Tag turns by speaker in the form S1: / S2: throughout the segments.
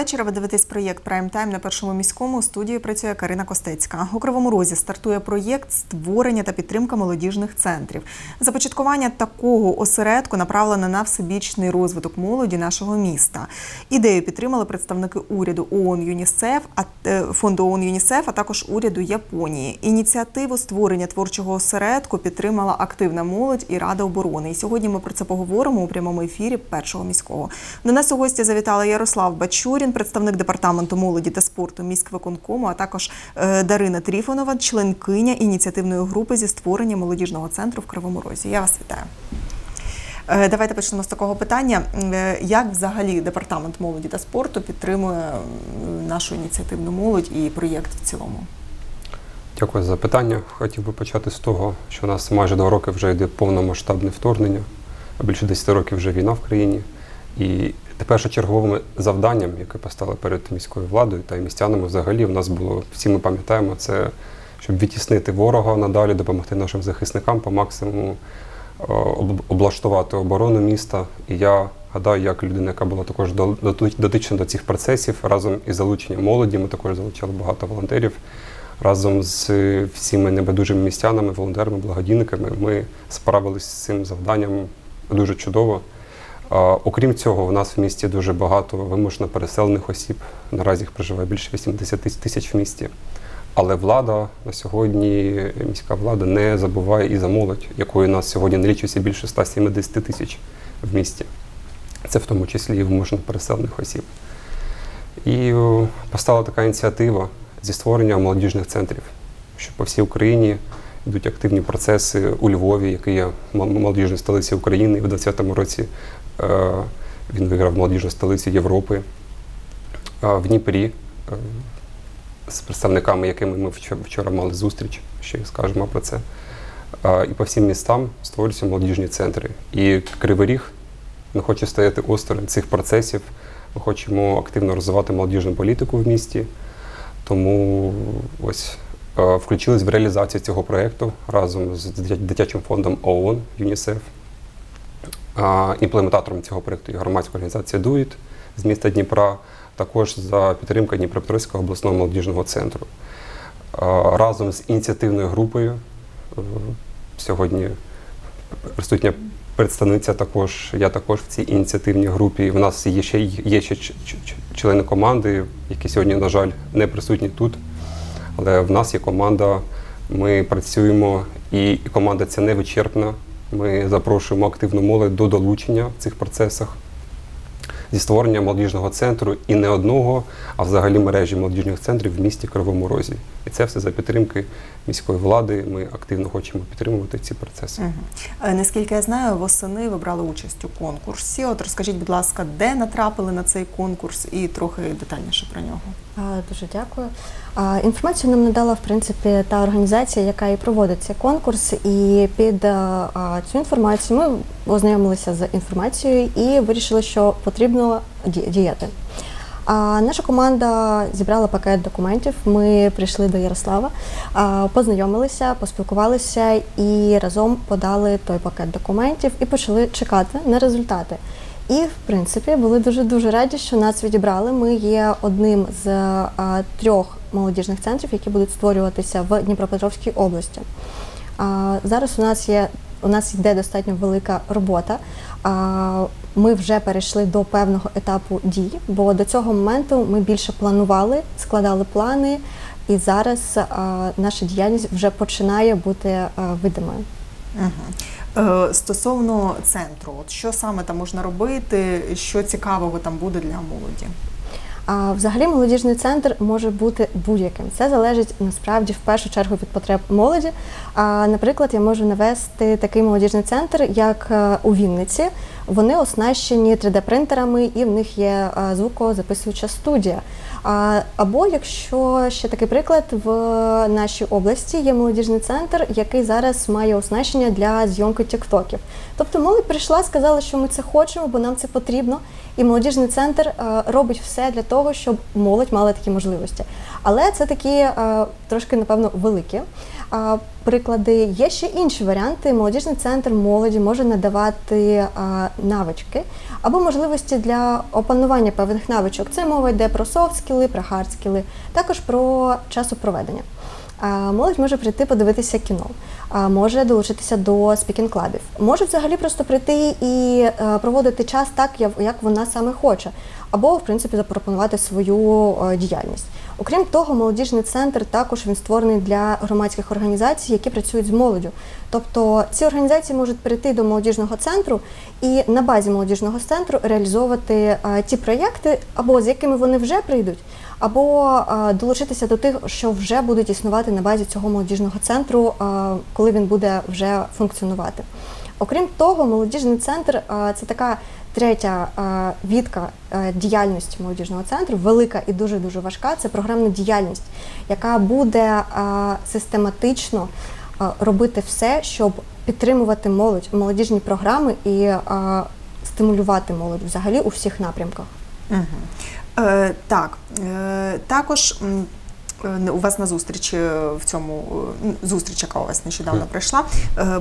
S1: Вечора. Ви дивитесь проєкт Прайм Тайм на першому міському. Студії працює Карина Костецька. У Кривому Розі стартує проєкт створення та підтримка молодіжних центрів. Започаткування такого осередку направлено на всебічний розвиток молоді нашого міста. Ідею підтримали представники уряду ООН ЮНІСЕФ, е, фонду ООН ЮНІСЕФ, а також уряду Японії. Ініціативу створення творчого осередку підтримала активна молодь і Рада оборони. І сьогодні ми про це поговоримо у прямому ефірі першого міського. До нас у гості завітала Ярослав Бачурін, представник департаменту молоді та спорту міськвиконкому, а також е, Дарина Тріфонова, членкиня ініціативної групи зі створення молодіжного центру в Кривому Розі. Я вас вітаю. Е, Давайте почнемо з такого питання. Е, Як взагалі департамент молоді та спорту підтримує нашу ініціативну молодь і проєкт в цілому?
S2: Дякую за питання. Хотів би почати з того, що у нас майже два роки вже йде повномасштабне вторгнення, а більше 10 років вже війна в країні. І першочерговим завданням, яке постало перед міською владою та містянами, взагалі, в нас було, всі ми пам'ятаємо, це щоб відтіснити ворога надалі, допомогти нашим захисникам по максимуму об- облаштувати оборону міста. І я гадаю, як людина, яка була також дотична до цих процесів, разом із залученням молоді, ми також залучали багато волонтерів. Разом з всіми небайдужими містянами, волонтерами, благодійниками ми справилися з цим завданням дуже чудово. Окрім цього, у нас в місті дуже багато вимушено переселених осіб. Наразі їх проживає більше 80 тисяч в місті. Але влада на сьогодні, міська влада не забуває і за молодь, якої нас сьогодні налічується більше 170 тисяч в місті. Це в тому числі і вимушено переселених осіб. І постала така ініціатива зі створення молодіжних центрів, що по всій Україні йдуть активні процеси у Львові, який є молодіжною столицею України. В 2020 році е, він виграв молодіжну столицю Європи. В Дніпрі е, з представниками, якими ми вчора, мали зустріч, ще скажемо про це. Е, і по всім містам створюються молодіжні центри. І Кривий Ріг не хоче стояти осторонь цих процесів. Ми хочемо активно розвивати молодіжну політику в місті. Тому ось е, включились в реалізацію цього проєкту разом з дитячим фондом ООН ЮНІСЕФ. Імплементатором цього проєкту є громадська організація ДУІТ з міста Дніпра, також за підтримки Дніпропетровського обласного молодіжного центру. Разом з ініціативною групою е, сьогодні присутня представниця також, я також в цій ініціативній групі. В нас є ще, є ще члени команди, які сьогодні, на жаль, не присутні тут. Але в нас є команда, ми працюємо, і команда ця не вичерпна. Ми запрошуємо активну молодь до долучення в цих процесах зі створення молодіжного центру і не одного, а взагалі мережі молодіжних центрів в місті Кривому Розі. І це все за підтримки міської влади. Ми активно хочемо підтримувати ці процеси.
S1: Е, Наскільки я знаю, восени ви брали участь у конкурсі. От розкажіть, будь ласка, де натрапили на цей конкурс і трохи детальніше про нього.
S3: Дуже дякую. Інформацію нам надала в принципі та організація, яка і проводить цей конкурс. І під цю інформацію ми ознайомилися з інформацією і вирішили, що потрібно діяти. А наша команда зібрала пакет документів. Ми прийшли до Ярослава, познайомилися, поспілкувалися і разом подали той пакет документів і почали чекати на результати. І в принципі були дуже дуже раді, що нас відібрали. Ми є одним з а, трьох молодіжних центрів, які будуть створюватися в Дніпропетровській області. А, зараз у нас є у нас йде достатньо велика робота. А, ми вже перейшли до певного етапу дій, бо до цього моменту ми більше планували, складали плани, і зараз а, наша діяльність вже починає бути а, видимою.
S1: Е, стосовно центру, от що саме там можна робити, що цікавого там буде для молоді?
S3: А взагалі молодіжний центр може бути будь-яким. Це залежить насправді в першу чергу від потреб молоді. А, наприклад, я можу навести такий молодіжний центр, як е, у Вінниці. Вони оснащені 3D-принтерами і в них є е, звукозаписуюча студія. Або якщо ще такий приклад, в нашій області є молодіжний центр, який зараз має оснащення для зйомки тіктоків. Тобто молодь прийшла, сказала, що ми це хочемо, бо нам це потрібно. І молодіжний центр е, робить все для того, щоб молодь мала такі можливості. Але це такі е, трошки, напевно, великі. Приклади. Є ще інші варіанти. Молодіжний центр молоді може надавати навички або можливості для опанування певних навичок. Це мова йде про софт-скіли, про хард-скіли, також про часопроведення. Молодь може прийти подивитися кіно, може долучитися до спікінг-клабів, може взагалі просто прийти і е, проводити час так, як- як вона саме хоче, або в принципі запропонувати свою е, діяльність. Окрім того, молодіжний центр також він створений для громадських організацій, які працюють з молоддю. Тобто ці організації можуть прийти до молодіжного центру і на базі молодіжного центру реалізовувати е, ті проєкти, або з якими вони вже прийдуть, або е, долучитися до тих, що вже будуть існувати на базі цього молодіжного центру, е, коли він буде вже функціонувати. Окрім того, молодіжний центр е, це така третя відка діяльності молодіжного центру, велика і дуже дуже важка. Це програмна діяльність, яка буде систематично робити все, щоб підтримувати молодь, молодіжні програми і стимулювати молодь взагалі у всіх напрямках.
S1: Угу. Е, так, е, також е, у вас на зустрічі в цьому зустріч, яка у вас нещодавно прийшла,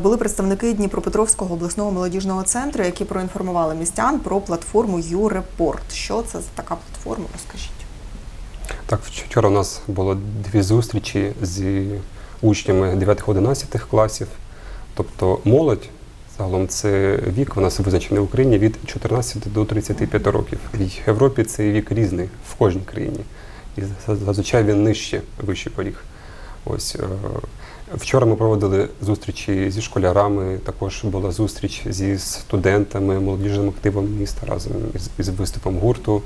S1: були представники Дніпропетровського обласного молодіжного центру, які проінформували містян про платформу «Юрепорт». Що це за така платформа? Розкажіть.
S2: Так, вчора у нас було дві зустрічі з учнями 9-11 класів. Тобто молодь загалом це вік, у нас визначений в Україні від 14 до 35 років. В Європі цей вік різний в кожній країні. І зазвичай він нижче, вищий поріг. Ось е, вчора ми проводили зустрічі зі школярами. Також була зустріч зі студентами, молодіжним активом міста разом із, виступом гурту,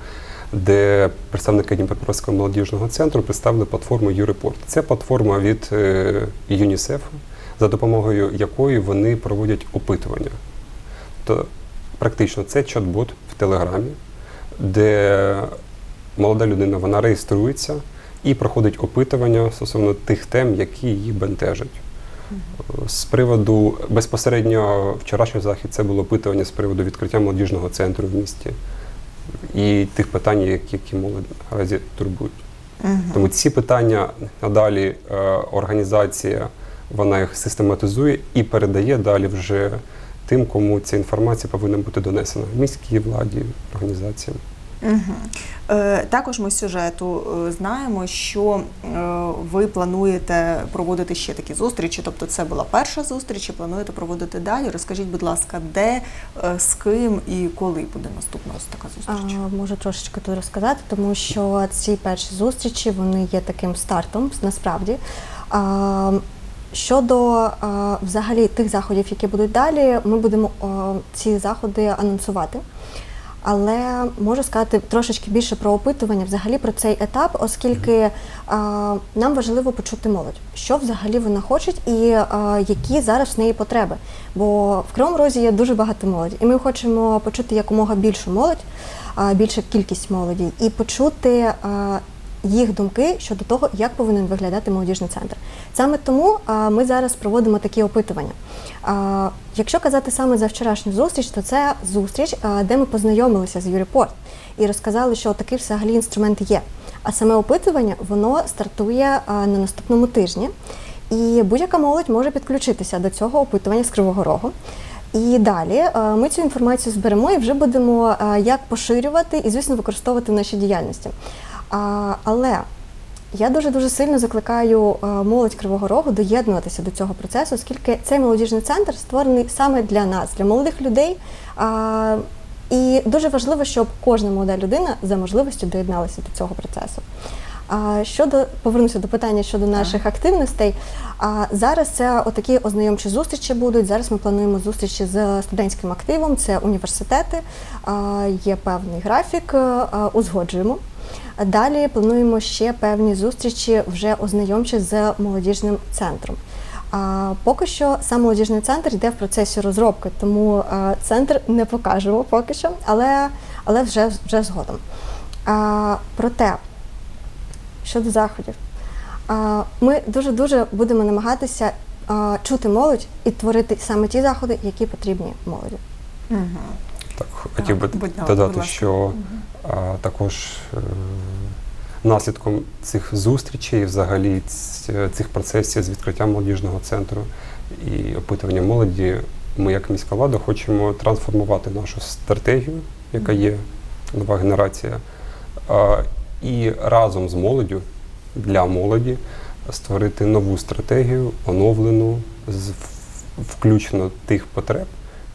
S2: де представники Дніпропетровського молодіжного центру представили платформу «Юрепорт». Це платформа від е, ЮНІСЕФ, за допомогою якої вони проводять опитування. То практично це чат-бот в Телеграмі, де молода людина вона реєструється і проходить опитування стосовно тих тем, які її бентежать. З приводу безпосередньо вчорашній захід це було опитування з приводу відкриття молодіжного центру в місті і тих питань, які, молодь наразі турбують. Тому ці питання надалі е, організація вона їх систематизує і передає далі вже тим, кому ця інформація повинна бути донесена міській владі, організаціям.
S1: Угу. Е, також ми з сюжету е, знаємо, що е, ви плануєте проводити ще такі зустрічі. Тобто, це була перша зустріч, і плануєте проводити далі. Розкажіть, будь ласка, де, е, з ким і коли буде наступна ось така зустріч?
S3: А, можу трошечки тут розказати, тому що ці перші зустрічі вони є таким стартом насправді. А, щодо взагалі тих заходів, які будуть далі, ми будемо ці заходи анонсувати. Але можу сказати трошечки більше про опитування, взагалі про цей етап, оскільки а, нам важливо почути молодь, що взагалі вона хоче і а, які зараз в неї потреби. Бо в Кривому Розі є дуже багато молоді, і ми хочемо почути якомога більшу молодь, а, більша кількість молоді, і почути а, їх думки щодо того, як повинен виглядати молодіжний центр. Саме тому ми зараз проводимо такі опитування. Якщо казати саме за вчорашню зустріч, то це зустріч, де ми познайомилися з Юріпорт і розказали, що такий взагалі інструмент є. А саме опитування воно стартує на наступному тижні, і будь-яка молодь може підключитися до цього опитування з Кривого Рогу. І далі ми цю інформацію зберемо і вже будемо як поширювати і, звісно, використовувати в нашій діяльності. А, Але я дуже дуже сильно закликаю е, молодь Кривого Рогу доєднуватися до цього процесу, оскільки цей молодіжний центр створений саме для нас, для молодих людей. А, І дуже важливо, щоб кожна молода людина за можливістю доєдналася до цього процесу. А щодо повернуся до питання щодо наших активностей. А зараз це отакі ознайомчі зустрічі будуть. Зараз ми плануємо зустрічі з студентським активом, це університети, а, є певний графік, а, узгоджуємо. Далі плануємо ще певні зустрічі вже ознайомчі з молодіжним центром. А поки що сам молодіжний центр йде в процесі розробки, тому центр не покажемо поки що, але, але вже, вже згодом. А, проте, щодо заходів, а, ми дуже дуже будемо намагатися а, чути молодь і творити саме ті заходи, які потрібні молоді.
S1: Угу.
S2: Так, хотів би
S1: будь
S2: додати,
S1: ласка.
S2: що а, також е, наслідком цих зустрічей, взагалі цих процесів з відкриттям молодіжного центру і опитування молоді, ми як міська влада хочемо трансформувати нашу стратегію, яка є нова генерація, а, і разом з молоддю для молоді створити нову стратегію, оновлену, з включно тих потреб,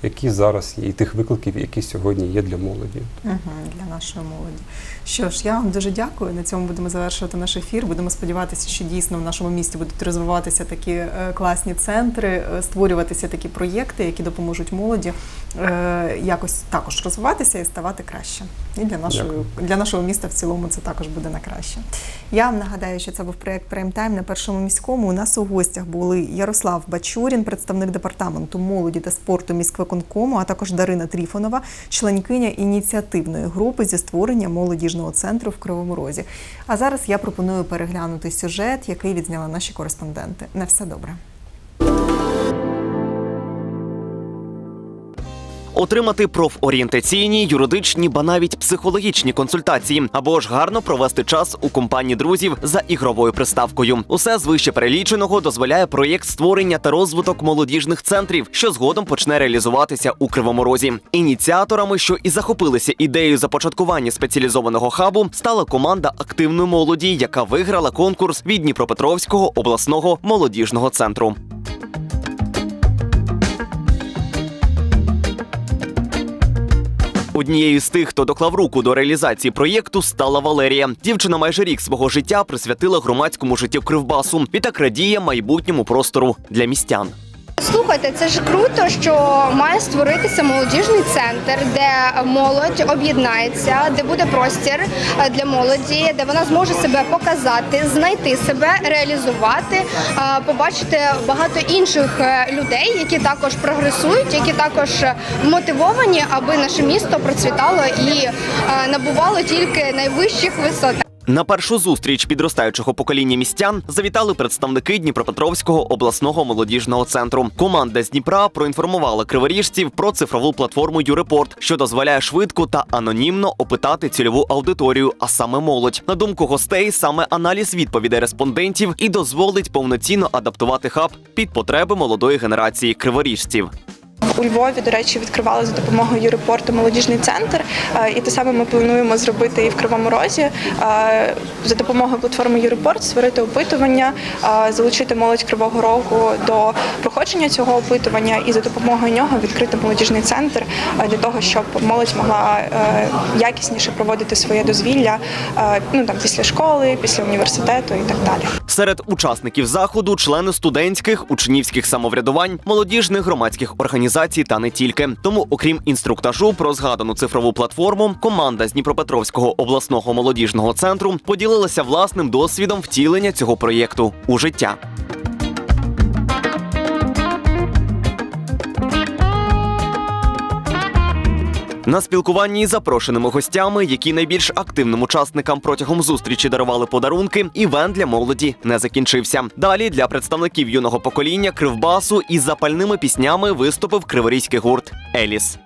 S2: які зараз є, і тих викликів, які сьогодні є для молоді.
S1: Мгм, для нашої молоді. Що ж, я вам дуже дякую. На цьому будемо завершувати наш ефір. Будемо сподіватися, що дійсно в нашому місті будуть розвиватися такі е, класні центри, е, створюватися такі проєкти, які допоможуть молоді е, якось також розвиватися і ставати краще. І для нашої
S2: Дякую.
S1: для нашого міста в цілому це також буде на краще. Я вам нагадаю, що це був проєкт Прайм-тайм на першому міському. У нас у гостях були Ярослав Бачурін, представник департаменту молоді та спорту міськвиконкому, а також Дарина Тріфонова, членкиня ініціативної групи зі створення молодіжного центру в Кривому Розі. А зараз я пропоную переглянути сюжет, який відзняли наші кореспонденти. На все добре.
S4: Отримати профорієнтаційні, юридичні ба навіть психологічні консультації, або ж гарно провести час у компанії друзів за ігровою приставкою. Усе з вище переліченого дозволяє проєкт створення та розвиток молодіжних центрів, що згодом почне реалізуватися у Кривому Розі. Ініціаторами, що і захопилися ідеєю започаткування спеціалізованого хабу, стала команда активної молоді, яка виграла конкурс від Дніпропетровського обласного молодіжного центру. Однією з тих, хто доклав руку до реалізації проєкту, стала Валерія. Дівчина майже рік свого життя присвятила громадському життю Кривбасу. і так радіє майбутньому простору для містян.
S5: Слухайте, це ж круто, що має створитися молодіжний центр, де молодь об'єднається, де буде простір для молоді, де вона зможе себе показати, знайти себе, реалізувати, побачити багато інших е, людей, які також прогресують, які також мотивовані, аби наше місто процвітало і е, набувало тільки найвищих висот.
S4: На першу зустріч підростаючого покоління містян завітали представники Дніпропетровського обласного молодіжного центру. Команда з Дніпра проінформувала криворіжців про цифрову платформу Юрепорт, що дозволяє швидко та анонімно опитати цільову аудиторію, а саме молодь. На думку гостей, саме аналіз відповідей респондентів і дозволить повноцінно адаптувати хаб під потреби молодої генерації криворіжців.
S6: У Львові, до речі, відкривали за допомогою Юрепорту молодіжний центр, е, і те саме ми плануємо зробити і в Кривому Розі. Е, За допомогою платформи Юрепорт створити опитування, е, залучити молодь Кривого Рогу до проходження цього опитування і за допомогою нього відкрити молодіжний центр для того, щоб молодь могла якісніше проводити своє дозвілля ну там після школи, після університету і так далі.
S4: Серед учасників заходу члени студентських, учнівських самоврядувань, молодіжних громадських організацій та не тільки. Тому, окрім інструктажу про згадану цифрову платформу, команда з Дніпропетровського обласного молодіжного центру поділилася власним досвідом втілення цього проєкту у життя. На спілкуванні із запрошеними гостями, які найбільш активним учасникам протягом зустрічі дарували подарунки, івент для молоді не закінчився. Далі для представників юного покоління Кривбасу із запальними піснями виступив криворізький гурт Еліс.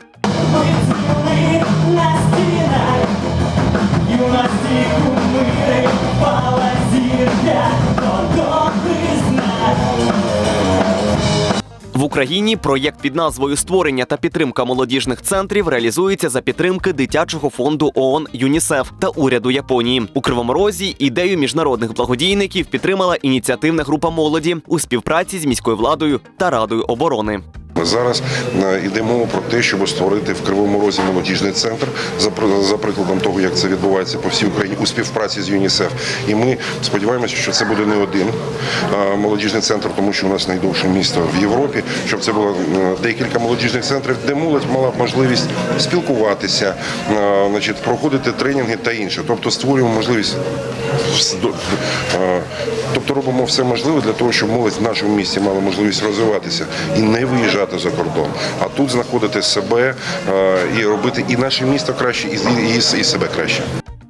S4: Україні проєкт під назвою Створення та підтримка молодіжних центрів реалізується за підтримки дитячого фонду ООН ЮНІСЕФ та уряду Японії. У Кривому Розі ідею міжнародних благодійників підтримала ініціативна група молоді у співпраці з міською владою та радою оборони.
S7: Ми зараз е, йде мова про те, щоб створити в Кривому Розі молодіжний центр за прикладом того, як це відбувається по всій Україні у співпраці з ЮНІСЕФ. І ми сподіваємося, що це буде не один е, молодіжний центр, тому що у нас найдовше місто в Європі. Щоб це було е, декілька молодіжних центрів, де молодь мала б можливість спілкуватися, значить, проходити тренінги та інше. Тобто створюємо можливість Тобто робимо все можливе для того, щоб молодь в нашому місті мала можливість розвиватися і не виїжджати за кордон, а тут знаходити себе е, і робити і наше місто краще, і, і, і себе краще.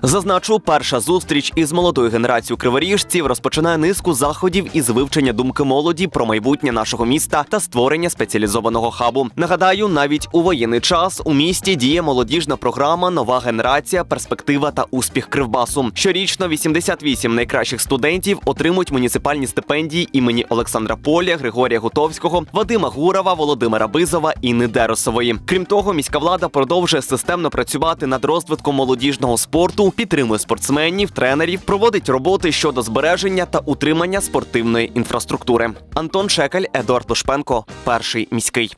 S4: Зазначу, перша зустріч із молодою генерацією криворіжців розпочинає низку заходів із вивчення думки молоді про майбутнє нашого міста та створення спеціалізованого хабу. Нагадаю, навіть у воєнний час у місті діє молодіжна програма Нова генерація, перспектива та успіх Кривбасу. Щорічно 88 найкращих студентів отримують муніципальні стипендії імені Олександра Поля, Григорія Гутовського, Вадима Гурова, Володимира Бизова і Недеросової. Крім того, міська влада продовжує системно працювати над розвитком молодіжного спорту, підтримує спортсменів, тренерів, проводить роботи щодо збереження та утримання спортивної інфраструктури. Антон Шекель, Едуард Лушпенко, перший міський.